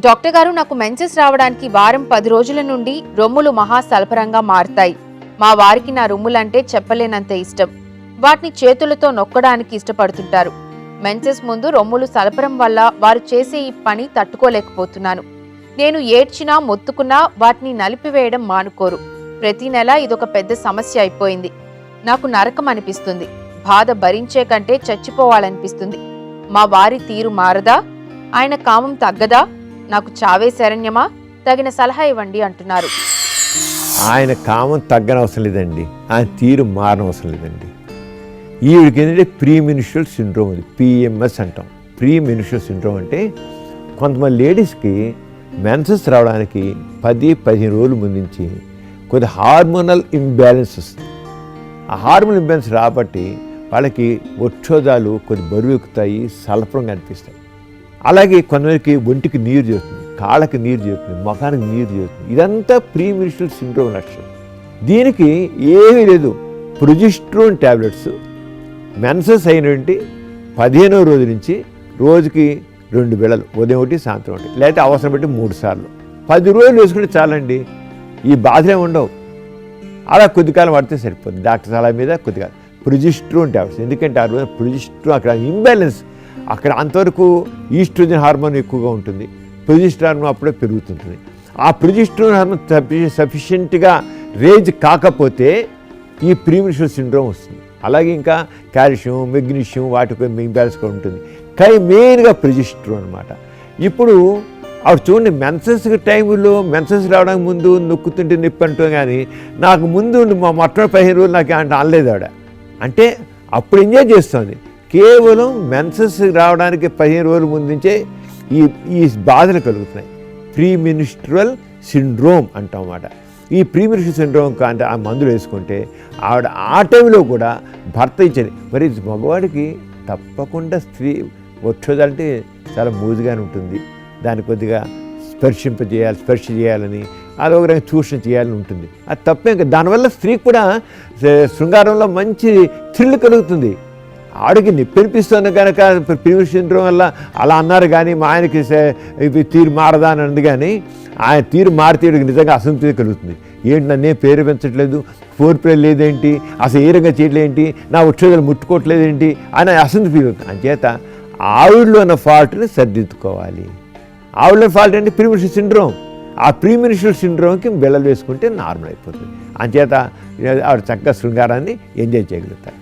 Doctor గారు నాకు menses రావడానికి వారం పది రోజుల నుండి రొమ్ములు మహా సలపరంగా మారుతాయి. మా వారికి నా రొమ్ములంటే చెప్పలేనంత ఇష్టం. వాటిని చేతులతో నొక్కడానికి ఇష్టపడుతుంటారు. మెన్సెస్ ముందు రొమ్ములు సలపరం వల్ల వారు చేసే ఈ పని తట్టుకోలేకపోతున్నాను. నేను ఏడ్చినా మొత్తుకున్నా వాటిని నలిపివేయడం మానుకోరు. ప్రతి నెల ఇదొక పెద్ద సమస్య అయిపోయింది. నాకు నరకం అనిపిస్తుంది. బాధ భరించే కంటే చచ్చిపోవాలనిపిస్తుంది. మా వారి తీరు మారదా? ఆయన కామం తగ్గదా? నాకు చావే శరణ్యమా? తగిన సలహా ఇవ్వండి అంటున్నారు. ఆయన కామం తగ్గనవసరం లేదండి. ఆయన తీరు మారనవసరం లేదండి. ఈవిడికి ఏంటంటే ప్రీ మినిస్ట్రల్ సిండ్రోమ్ అది పిఎంఎస్ అంటాం. ప్రీ మినిస్ట్రల్ సిండ్రోమ్ అంటే కొంతమంది లేడీస్కి మెన్సెస్ రావడానికి పది పదిహేను రోజుల ముందు నుంచి కొద్ది హార్మోనల్ ఇంబ్యాలెన్స్ వస్తుంది. ఆ హార్మోనల్ ఇంబ్యాలెన్స్ రాబట్టి వాళ్ళకి ఒక్షోదాలు కొద్ది బరువు ఎక్కుతాయి సలపరంగా అనిపిస్తాయి. అలాగే కొంతమందికి ఒంటికి నీరు చేస్తుంది కాళ్ళకి నీరు చేస్తుంది ముఖానికి నీరు చేస్తుంది ఇదంతా ప్రీ సిండ్రోమ్ లక్షణం. దీనికి ఏమీ లేదు. ప్రొజిస్ట్రోన్ ట్యాబ్లెట్స్ మెన్సెస్ అయినటువంటి పదిహేనో రోజు నుంచి రోజుకి రెండు వేళలు ఉదయం ఒకటి సాయంత్రం ఒకటి లేకపోతే అవసరం బట్టి మూడు సార్లు. పది రోజులు వేసుకుంటే చాలండి. ఈ బాధలే ఉండవు. అలా కొద్దికాలం పడితే సరిపోతుంది. డాక్టర్ సలహా మీద కొద్దిగా ప్రొజిస్ట్రోన్ ట్యాబ్లెట్స్ ఎందుకంటే ఆ రోజు ప్రొజిస్ట్రోన్ అక్కడ ఇంబ్యాలెన్స్ అక్కడ అంతవరకు ఈస్ట్రోజన్ హార్మోన్ ఎక్కువగా ఉంటుంది. ప్రొజిస్ట్రాన్ హార్మోన్ అప్పుడే పెరుగుతుంటుంది. ఆ ప్రొజిస్ట్రోన్ హార్మోన్ సఫిషియెంట్గా రేంజ్ కాకపోతే ఈ ప్రీమిషల్ సిండ్రోమ్ వస్తుంది. అలాగే ఇంకా కాల్షియం మెగ్నీషియం వాటికి ఇంబ్యాలెన్స్ కూడా ఉంటుంది. కానీ మెయిన్గా ప్రొజిస్ట్రోన్ అనమాట ఇప్పుడు ఆవిడ చూడండి మెన్సెస్ టైంలో మెన్సెస్ రావడానికి ముందు నొక్కుతుంటే నొప్పి అంటాం కానీ నాకు ముందు మా మొట్టమొదటి పదిహేను రోజులు నాకు అంటే అనలేదు ఆవిడ. అంటే అప్పుడు ఎంజాయ్ చేస్తుంది కేవలం మెన్సెస్ రావడానికి పదిహేను రోజుల ముందు నుంచే ఈ ఈ బాధలు కలుగుతున్నాయి. ప్రీ మినిస్ట్రల్ సిండ్రోమ్ అంటాం అన్నమాట. ఈ ప్రీ మినిస్ట్రల్ సిండ్రోమ్ అంటే ఆ మందులు వేసుకుంటే ఆవిడ ఆ టైంలో కూడా భర్త ఇచ్చేది మరి మగవాడికి తప్పకుండా స్త్రీ వచ్చేదంటే చాలా మూజుగానే ఉంటుంది. దాన్ని కొద్దిగా స్పర్శింపజేయాలి స్పర్శ చేయాలని అదొక రకంగా చూషణ చేయాలని ఉంటుంది. అది తప్పే ఇంకా దానివల్ల స్త్రీకి కూడా శృంగారంలో మంచి థ్రిల్ కలుగుతుంది. ఆడికి నిప్పినిపిస్తుంది కనుక ప్రిమిర్ సిండ్రోమ్ వల్ల అలా అన్నారు కానీ మా ఆయనకి ఇవి తీరు మారదా అని అంది కానీ ఆయన తీరు మారితే నిజంగా అసంతృప్తి కలుగుతుంది. ఏంటి నన్నే పేరు పెంచట్లేదు? ఫోర్ ప్లే లేదేంటి? అసలు ఏ రంగా చేయట్లేంటి నా ఉద్యోగాలు ముట్టుకోవట్లేదేంటి? అని అసంతృప్తి ఫీల్ అవుతుంది అంచేత ఆవిడలో ఉన్న ఫాల్ట్ని సర్దిద్దుకోవాలి. ఆవిడలో ఫాల్ట్ అంటే ప్రీమిషల్ సిండ్రోమ్. ఆ ప్రీమినిషియల్ సిండ్రోమ్కి బిళ్ళలు వేసుకుంటే నార్మల్ అయిపోతుంది. అంచేత ఆవిడ చక్కగా శృంగారాన్ని ఎంజాయ్ చేయగలుగుతారు.